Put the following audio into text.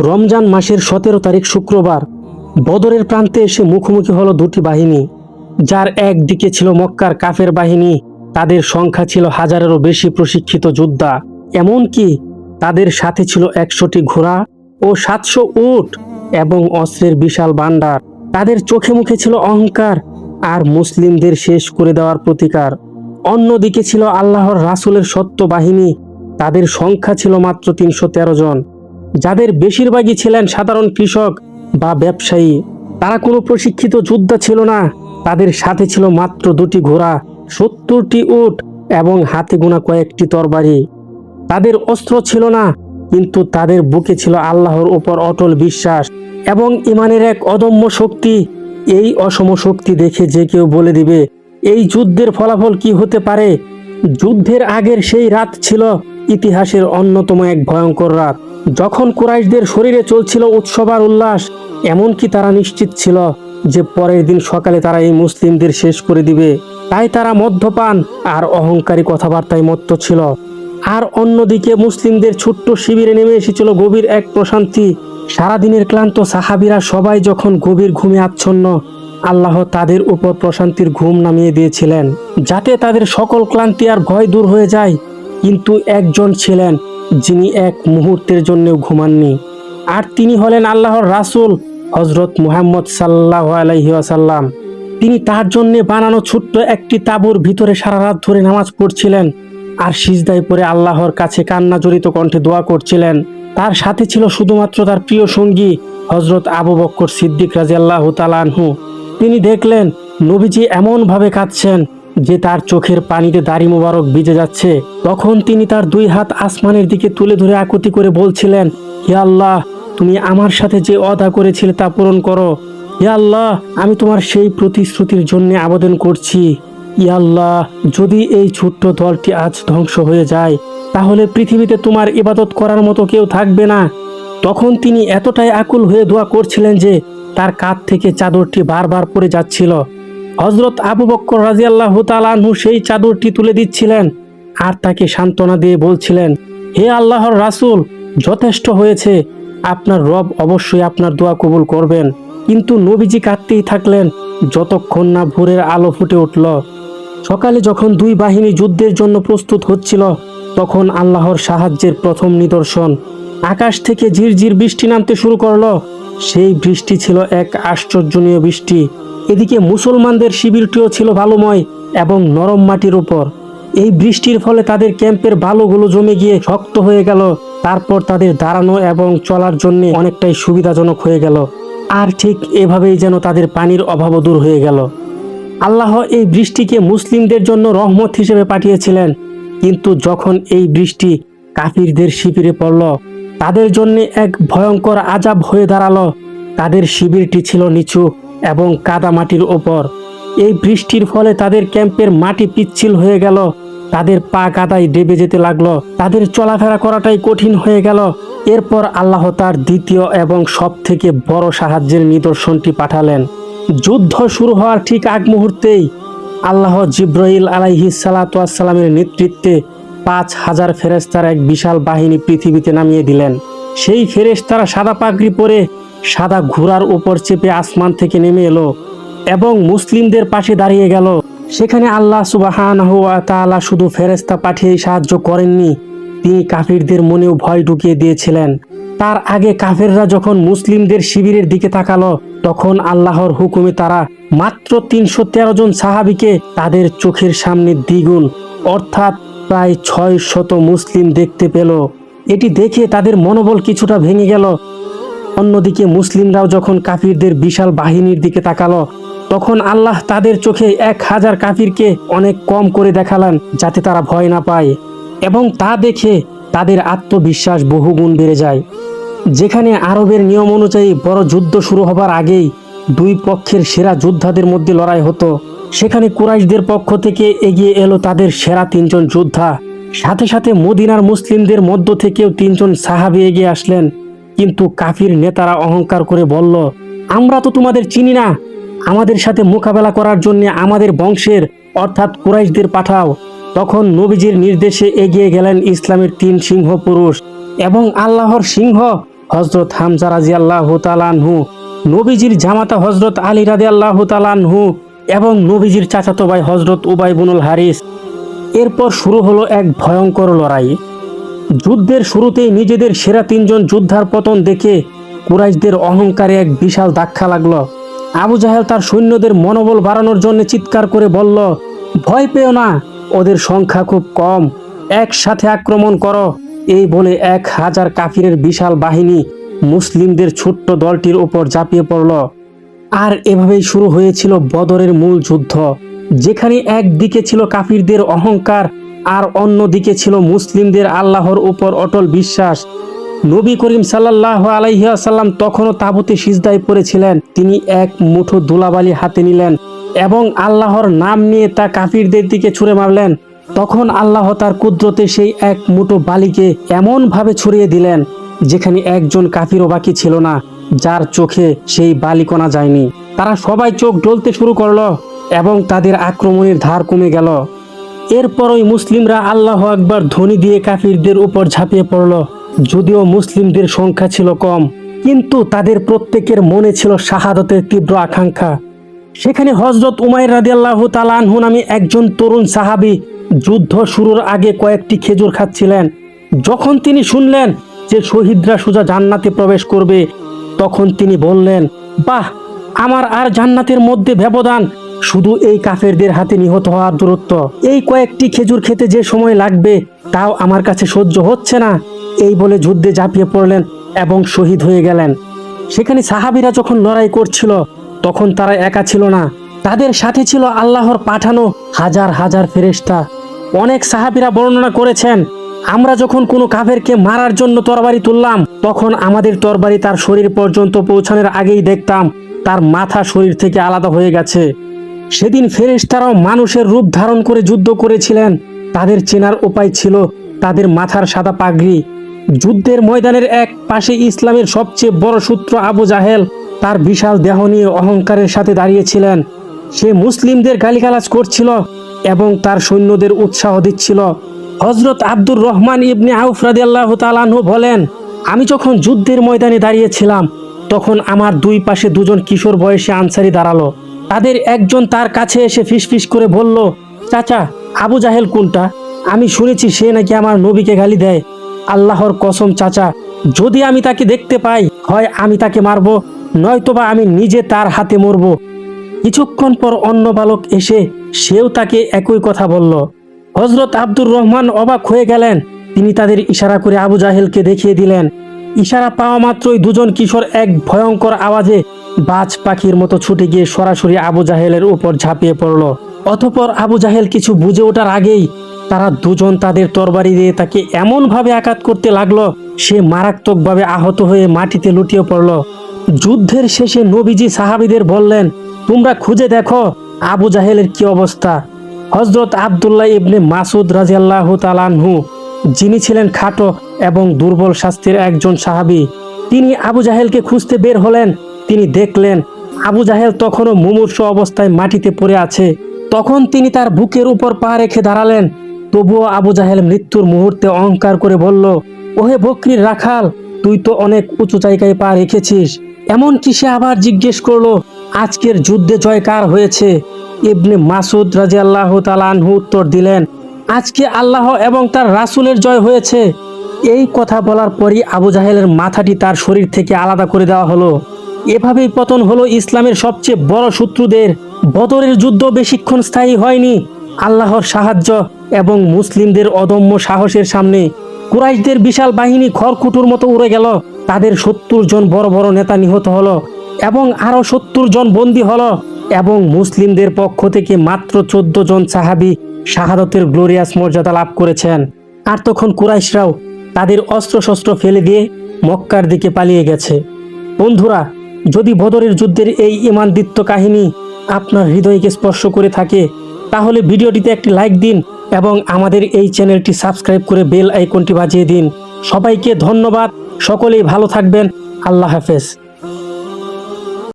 রমজান মাসের সতেরো তারিখ শুক্রবার। বদরের প্রান্তে এসে মুখোমুখি হলো দুটি বাহিনী। যার একদিকে ছিল মক্কার কাফের বাহিনী, তাদের সংখ্যা ছিল হাজারেরও বেশি প্রশিক্ষিত যোদ্ধা। এমনকি তাদের সাথে ছিল একশোটি ঘোড়া ও সাতশো উট এবং অস্ত্রের বিশাল ভাণ্ডার। তাদের চোখে মুখে ছিল অহংকার আর মুসলিমদের শেষ করে দেওয়ার প্রতিকার। অন্যদিকে ছিল আল্লাহর রাসূলের সত্য বাহিনী, তাদের সংখ্যা ছিল মাত্র তিনশো তেরো জন। যাদের বেশিরভাগই ছিলেন সাধারণ কৃষক বা ব্যবসায়ী, তারা কোনো প্রশিক্ষিত যোদ্ধা ছিল না। তাদের সাথে ছিল মাত্র দুটি ঘোড়া, সত্তরটি উট এবং হাতে গোনা কয়েকটি তরবারি। তাদের অস্ত্র ছিল না, কিন্তু তাদের বুকে ছিল আল্লাহর উপর অটল বিশ্বাস এবং ইমানের এক অদম্য শক্তি। এই অসম শক্তি দেখে যে কেউ বলে দিবে, এই যুদ্ধের ফলাফল কি হতে পারে? যুদ্ধের আগের সেই রাত ছিল ইতিহাসের অন্যতম এক ভয়ঙ্কর রাত। যখন কুরাইশদের শরীরে চলছিল উৎসব আর উল্লাস, এমনকি তারা নিশ্চিত ছিল যে পরের দিন সকালে তারা এই মুসলিমদের শেষ করে দিবে। তাই তারা মদ্যপান আর অহংকারী কথাবার্তায় মত্ত ছিল। আর অন্যদিকে মুসলিমদের ছোট্ট শিবিরে নেমে এসেছিল গভীর এক প্রশান্তি। সারাদিনের ক্লান্ত সাহাবিরা সবাই যখন গভীর ঘুমে আচ্ছন্ন, আল্লাহ তাদের উপর প্রশান্তির ঘুম নামিয়ে দিয়েছিলেন, যাতে তাদের সকল ক্লান্তি আর ভয় দূর হয়ে যায়। কিন্তু একজন ছিলেন যিনি এক মুহূর্তের জন্যও ঘুমাননি। আর তিনি হলেন আল্লাহর রাসূল হজরত মুহাম্মদ সাল্লাহ আলাইহি আসাল্লাম তিনি তার জন্য বানানো ছোট্ট একটি তাঁবুর ভিতরে সারা রাত ধরে নামাজ পড়ছিলেন আর সিজদায় পরে আল্লাহর কাছে কান্না জড়িত কণ্ঠে দোয়া করছিলেন। তার সাথে ছিল শুধুমাত্র তার প্রিয় সঙ্গী হজরত আবু বক্কর সিদ্দিক রাজি আল্লাহ তালানহু তিনি দেখলেন, নবীজি এমনভাবে কাঁদছেন যে তার চোখের পানিতে দাড়ি মোবারক ভিজে যাচ্ছে, তখন তিনি তার দুই হাত আসমানের দিকে তুলে ধরে আকুতি করে বলছিলেন, হে আল্লাহ, তুমি আমার সাথে যে অদা করেছিলে তা পূরণ করো। হে আল্লাহ, আমি তোমার সেই প্রতিশ্রুতির জন্য আবেদন করছি। ইয়াল্লাহ যদি এই ছোট্ট দলটি আজ ধ্বংস হয়ে যায়, তাহলে পৃথিবীতে তোমার ইবাদত করার মতো কেউ থাকবে না। তখন তিনি এতটাই আকুল হয়ে দোয়া করছিলেন যে তার কাঁধ থেকে চাদরটি বারবার পড়ে যাচ্ছিল। হজরত আবু বক্কর রাজিয়াল্লাহ তালানহু সেই চাদরটি তুলে দিচ্ছিলেন আর তাকে সান্ত্বনা দিয়ে বলছিলেন, হে আল্লাহর রাসূল, যথেষ্ট হয়েছে। আপনার রব অবশ্যই আপনার দোয়া কবুল করবেন। কিন্তু নবীজি কাঁদতেই থাকলেন, যতক্ষণ না ভোরের আলো ফুটে উঠল। সকালে যখন দুই বাহিনী যুদ্ধের জন্য প্রস্তুত হচ্ছিল, তখন আল্লাহর সাহায্যের প্রথম নিদর্শন। আকাশ থেকে ঝিরঝির বৃষ্টি নামতে শুরু করল। সেই বৃষ্টি ছিল এক আশ্চর্যনীয় বৃষ্টি। এদিকে মুসলমানদের শিবিরটিও ছিল ভালোময় এবং নরম মাটির উপর। এই বৃষ্টির ফলে তাদের ক্যাম্পের বালুগুলো জমে গিয়ে শক্ত হয়ে গেল। তারপর তাদের দাঁড়ানো এবং চলার জন্য অনেকটাই সুবিধাজনক হয়ে গেল। আর ঠিক এভাবেই যেন তাদের পানির অভাবও দূর হয়ে গেল। আল্লাহ এই বৃষ্টিকে মুসলিমদের জন্য রহমত হিসেবে পাঠিয়েছিলেন। কিন্তু যখন এই বৃষ্টি কাফিরদের শিবিরে পড়ল, তাদের জন্য এক ভয়ঙ্কর আজাব হয়ে দাঁড়াল। তাদের শিবিরটি ছিল নিচু। এবং কাদা মাটির ওপর। এই বৃষ্টির ফলে তাদের ক্যাম্পের মাটি পিচ্ছিল হয়ে গেল। তাদের পা কাদায় ডেবে যেতে লাগল। তাদের চলাফেরা করাটাই কঠিন হয়ে গেল। এরপর আল্লাহ তার দ্বিতীয় এবং সব থেকে বড় সাহায্যের নিদর্শনটি পাঠালেন। যুদ্ধ শুরু হওয়ার ঠিক আগ মুহূর্তেই আল্লাহ জিব্রাইল আলাইহি সালাতামের নেতৃত্বে পাঁচ হাজার ফেরেস্তার এক বিশাল বাহিনী পৃথিবীতে নামিয়ে দিলেন। সেই ফেরেশতারা সাদা পাগড়ি পরে সাদা ঘোড়ার উপর চেপে আসমান থেকে নেমে এলো এবং মুসলিমদের পাশে দাঁড়িয়ে গেল। সেখানে আল্লাহ সুবাহান তাআলা শুধু ফেরেস্তা পাঠিয়ে সাহায্য করেননি, তিনি কাফিরদের মনেও ভয় ঢুকিয়ে দিয়েছিলেন। তার আগে কাফেররা যখন মুসলিমদের শিবিরের দিকে তাকালো, তখন আল্লাহর হুকুমে তারা মাত্র তিনশো তেরো জন সাহাবিকে তাদের চোখের সামনে দ্বিগুণ, অর্থাৎ প্রায় ছয় শত মুসলিম দেখতে পেল। এটি দেখে তাদের মনোবল কিছুটা ভেঙে গেল অন্যদিকে মুসলিমরাও যখন কাফিরদের বিশাল বাহিনীর দিকে তাকালো, তখন আল্লাহ তাদের চোখে এক হাজার কাফিরকে অনেক কম করে দেখালেন যাতে তারা ভয় না পায় এবং তা দেখে তাদের আত্মবিশ্বাস বহুগুণ বেড়ে যায়। যেখানে আরবের নিয়ম অনুযায়ী বড় যুদ্ধ শুরু হবার আগেই দুই পক্ষের সেরা যোদ্ধাদের মধ্যে লড়াই হতো। সেখানে কুরাইশদের পক্ষ থেকে এগিয়ে এলো তাদের সেরা তিনজন যোদ্ধা। সাথে সাথে মদিনার মুসলিমদের মধ্য থেকেও তিনজন সাহাবি এগিয়ে আসলেন। কিন্তু কাফির নেতারা অহংকার করে বলল, আমরা তো তোমাদের চিনি না। আমাদের সাথে মোকাবেলা করার জন্য আমাদের বংশের, অর্থাৎ কুরাইশদের পাঠাও। তখন নবীজির নির্দেশে এগিয়ে গেলেন ইসলামের তিন সিংহ পুরুষ এবং আল্লাহর সিংহ হজরত হামজা রাজি আল্লাহ তালানহু নবীজির জামাতা হজরত আলী রাজি আল্লাহ তালানহু এবং নবীজির চাচাতো ভাই হজরত উবাই বুনুল হারিস। এরপর শুরু হলো এক ভয়ঙ্কর লড়াই। যুদ্ধের শুরুতেই নিজেদের সেরা তিনজন যোদ্ধার পতন দেখে কুরাইশদের অহংকারে এক বিশাল ধাক্কা লাগল। আবু জাহেল তার সৈন্যদের মনোবল বাড়ানোর জন্য চিৎকার করে বলল, ভয় পেও না, ওদের সংখ্যা খুব কম। একসাথে আক্রমণ করো। এই বলে এক হাজার কাফিরের বিশাল বাহিনী মুসলিমদের ছোট্ট দলটির ওপর ঝাঁপিয়ে পড়ল। আর এভাবেই শুরু হয়েছিল বদরের মূল যুদ্ধ, যেখানে একদিকে ছিল কাফিরদের অহংকার আর অন্যদিকে ছিল মুসলিমদের আল্লাহর উপর অটল বিশ্বাস। নবী করিম সাল্লাহ আলাইসাল্লাম তখনও তাবুতে সিজদায় পড়েছিলেন। তিনি এক মুঠো ধুলাবালি হাতে নিলেন এবং আল্লাহর নাম নিয়ে তা কাফিরদের দিকে ছুঁড়ে মারলেন। তখন আল্লাহ তার কুদরতে সেই এক মুঠো বালিকে এমনভাবে ছড়িয়ে দিলেন, যেখানে একজন কাফিরও বাকি ছিল না, যার চোখে সেই বালিকণা যায়নি। তারা সবাই চোখ ডলতে শুরু করল এবং তাদের আক্রমণের ধার কমে গেল। এরপরই মুসলিমরা আল্লাহ আকবার ধ্বনি দিয়ে কাফিরদের উপর ঝাঁপিয়ে পড়ল। যদিও মুসলিমদের সংখ্যা ছিল কম, কিন্তু তাদের প্রত্যেকের মনে ছিল শাহাদতের তীব্র আকাঙ্ক্ষা। সেখানে হজরত উমাইর রাদিয়াল্লাহ তালানহু নামে একজন তরুণ সাহাবী যুদ্ধ শুরুর আগে কয়েকটি খেজুর খাচ্ছিলেন। যখন তিনি শুনলেন যে শহীদরা সোজা জান্নাতে প্রবেশ করবে, তখন তিনি বললেন, বাহ, আমার আর জান্নাতের মধ্যে ব্যবধান শুধু এই কাফেরদের হাতে নিহত হওয়ার দূরত্ব। এই কয়েকটি খেজুর খেতে যে সময় লাগবে, তাও আমার কাছে সহ্য হচ্ছে না। এই বলে যুদ্ধে ঝাঁপিয়ে পড়লেন এবং শহীদ হয়ে গেলেন। সেখানে সাহাবিরা যখন লড়াই করছিল, তখন তারা একা ছিল না। তাদের সাথে ছিল আল্লাহর পাঠানো হাজার হাজার ফেরেশতা। অনেক সাহাবিরা বর্ণনা করেছেন, আমরা যখন কোনো কাফেরকে মারার জন্য তরবারি তুললাম, তখন আমাদের তরবারি তার শরীর পর্যন্ত পৌঁছানোর আগেই দেখতাম, তার মাথা শরীর থেকে আলাদা হয়ে গেছে। সেদিন ফেরেশতারাও মানুষের রূপ ধারণ করে যুদ্ধ করেছিলেন। তাদের চেনার উপায় ছিল তাদের মাথার সাদা পাগড়ি। যুদ্ধের ময়দানের এক পাশে ইসলামের সবচেয়ে বড় সূত্র আবু জাহেল। তার বিশাল দেহ নিয়ে অহংকারের সাথে দাঁড়িয়েছিলেন। সে মুসলিমদের গালিগালাজ করছিল এবং তার সৈন্যদের উৎসাহ দিচ্ছিল। হজরত আব্দুর রহমান ইবনে আউফ রাদিয়াল্লাহ তালানহু বলেন, আমি যখন যুদ্ধের ময়দানে দাঁড়িয়েছিলাম, তখন আমার দুই পাশে দুজন কিশোর বয়সে আনসারি দাঁড়াল। তাদের একজন তার কাছে এসে ফিসফিস করে বলল, চাচা, আবু জাহেল কোনটা? আমি শুনেছি সে নাকি আমার নবীকে গালি দেয়। আল্লাহর কসম, চাচা, যদি আমি তাকে দেখতে পাই, হয় আমি তাকে মারব, নয়তোবা আমি নিজে তার হাতে মরব। কিছুক্ষণ পর অন্য বালক এসে সেও তাকে একই কথা বলল। হজরত আব্দুর রহমান অবাক হয়ে গেলেন। তিনি তাদের ইশারা করে আবু জাহেলকে দেখিয়ে দিলেন। ইশারা পাওয়া মাত্রই দুজন কিশোর এক ভয়ঙ্কর আওয়াজে বাজ পাখির মতো ছুটে গিয়ে সরাসরি আবু জাহেলের উপর ঝাঁপিয়ে পড়ল। অতপর আবু জাহেল কিছু বুঝে ওঠার আগেই তারা দুজন তাদের তরবারি দিয়ে তাকে এমনভাবে আঘাত করতে লাগল, সে মারাত্মকভাবে আহত হয়ে মাটিতে লুটিয়ে পড়ল। যুদ্ধের শেষে নবীজি সাহাবিদের বললেন, তোমরা খুঁজে দেখো আবু জাহেলের কি অবস্থা। হজরত আবদুল্লাহ ইবনে মাসুদ রাজিয়াল্লাহ তালানহু যিনি ছিলেন খাটো এবং দুর্বল স্বাস্থ্যের একজন সাহাবী, তিনি আবু জাহেলকে খুঁজতে বের হলেন। তিনি দেখলেন আবু জাহেল তখনও মুমূর্ষ অবস্থায় মাটিতে পড়ে আছে। তখন তিনি তার বুকের উপর পা রেখে দাঁড়ালেন। তবুও আবু জাহেল মৃত্যুর মুহূর্তে অহংকার করে বলল, ওহে বকরির রাখাল, তুই তো অনেক উঁচু জায়গায় পা রেখেছিস। এমনকি সে আবার জিজ্ঞেস করল, আজকের যুদ্ধে জয় কার হয়েছে? ইবনে মাসুদ রাজি আল্লাহ তালানহু উত্তর দিলেন, আজকে আল্লাহ এবং তার রাসূলের জয় হয়েছে। এই কথা বলার পরই আবু জাহেলের মাথাটি তার শরীর থেকে আলাদা করে দেওয়া হলো। এভাবেই পতন হলো ইসলামের সবচেয়ে বড় শত্রুদের। বদরের যুদ্ধ বেশিক্ষণ স্থায়ী হয়নি। আল্লাহর সাহায্য এবং মুসলিমদের অদম্য সাহসের সামনে কুরাইশদের বিশাল বাহিনী খড়কুটুর মতো উড়ে গেল। তাদের সত্তর জন বড় বড় নেতা নিহত হলো এবং আরও সত্তর জন বন্দী হলো এবং মুসলিমদের পক্ষ থেকে মাত্র চোদ্দ জন সাহাবি শাহাদতের গ্লোরিয়াস মর্যাদা লাভ করেছেন। আর তখন কুরাইশরাও তাদের অস্ত্রশস্ত্র ফেলে দিয়ে মক্কার দিকে পালিয়ে গেছে। বন্ধুরা যদি বদরের যুদ্ধের এই ইমানদিত্য কাহিনী আপনার হৃদয়কে স্পর্শ করে থাকে, তাহলে ভিডিওটিতে একটি লাইক দিন এবং আমাদের এই চ্যানেলটি সাবস্ক্রাইব করে বেল আইকনটি বাজিয়ে দিন। সবাইকে ধন্যবাদ। সকলেই ভালো থাকবেন। আল্লাহ হাফেজ।